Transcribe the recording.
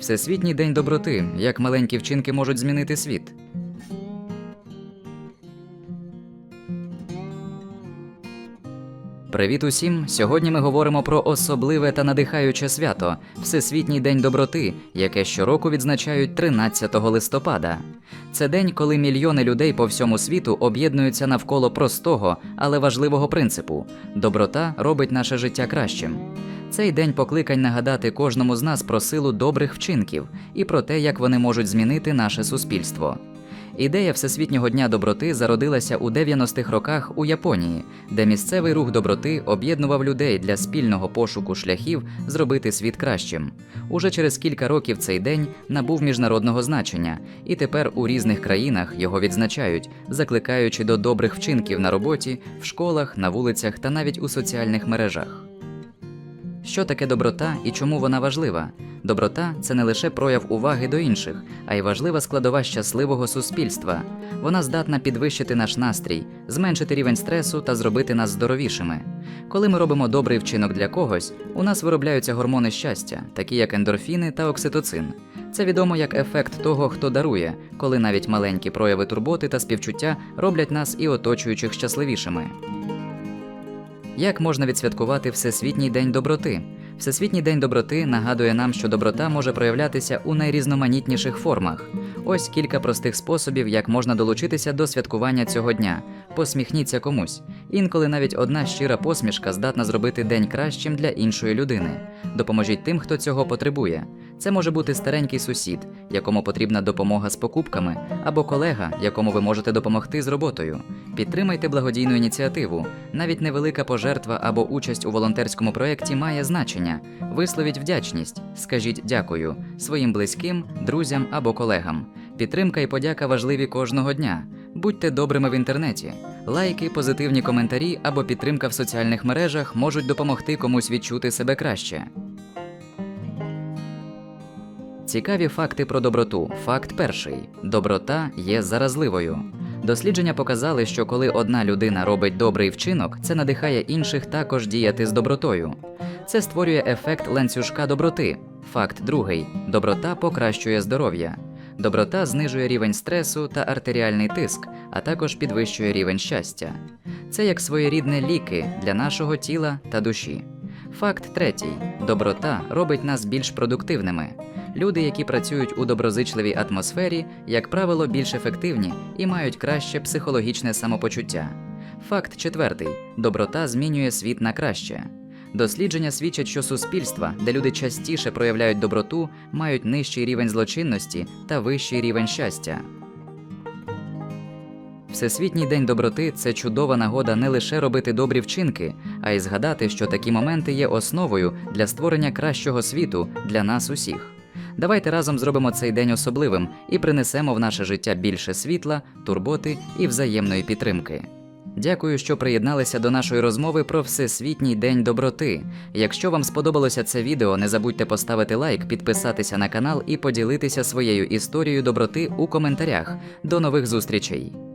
Всесвітній день доброти. Як маленькі вчинки можуть змінити світ. Привіт усім! Сьогодні ми говоримо про особливе та надихаюче свято Всесвітній день доброти, яке щороку відзначають 13 листопада. Це день, коли мільйони людей по всьому світу об'єднуються навколо простого, але важливого принципу: доброта робить наше життя кращим. Цей день покликань нагадати кожному з нас про силу добрих вчинків і про те, як вони можуть змінити наше суспільство. Ідея Всесвітнього дня доброти зародилася у 90-х роках у Японії, де місцевий рух доброти об'єднував людей для спільного пошуку шляхів зробити світ кращим. Уже через кілька років цей день набув міжнародного значення, і тепер у різних країнах його відзначають, закликаючи до добрих вчинків на роботі, в школах, на вулицях та навіть у соціальних мережах. Що таке доброта і чому вона важлива? Доброта це не лише прояв уваги до інших, а й важлива складова щасливого суспільства. Вона здатна підвищити наш настрій, зменшити рівень стресу та зробити нас здоровішими. Коли ми робимо добрий вчинок для когось, у нас виробляються гормони щастя, такі як ендорфіни та окситоцин. Це відомо як ефект того, хто дарує, коли навіть маленькі прояви турботи та співчуття роблять нас і оточуючих щасливішими. Як можна відсвяткувати Всесвітній день доброти? Всесвітній день доброти нагадує нам, що доброта може проявлятися у найрізноманітніших формах. Ось кілька простих способів, як можна долучитися до святкування цього дня. Посміхніться комусь. Інколи навіть одна щира посмішка здатна зробити день кращим для іншої людини. Допоможіть тим, хто цього потребує. Це може бути старенький сусід, якому потрібна допомога з покупками, або колега, якому ви можете допомогти з роботою. Підтримайте благодійну ініціативу. Навіть невелика пожертва або участь у волонтерському проєкті має значення. Висловіть вдячність, скажіть дякую своїм близьким, друзям або колегам. Підтримка і подяка важливі кожного дня. Будьте добрими в інтернеті. Лайки, позитивні коментарі або підтримка в соціальних мережах можуть допомогти комусь відчути себе краще. Цікаві факти про доброту. Факт перший: доброта є заразливою. Дослідження показали, що коли одна людина робить добрий вчинок, це надихає інших також діяти з добротою. Це створює ефект ланцюжка доброти. Факт другий: доброта покращує здоров'я. Доброта знижує рівень стресу та артеріальний тиск, а також підвищує рівень щастя. Це як своєрідне ліки для нашого тіла та душі. Факт третій: доброта робить нас більш продуктивними. Люди, які працюють у доброзичливій атмосфері, як правило, більш ефективні і мають краще психологічне самопочуття. Факт четвертий: доброта змінює світ на краще. Дослідження свідчать, що суспільства, де люди частіше проявляють доброту, мають нижчий рівень злочинності та вищий рівень щастя. Всесвітній день доброти це чудова нагода не лише робити добрі вчинки, а й згадати, що такі моменти є основою для створення кращого світу для нас усіх. Давайте разом зробимо цей день особливим і принесемо в наше життя більше світла, турботи і взаємної підтримки. Дякую, що приєдналися до нашої розмови про Всесвітній день доброти. Якщо вам сподобалося це відео, не забудьте поставити лайк, підписатися на канал і поділитися своєю історією доброти у коментарях. До нових зустрічей!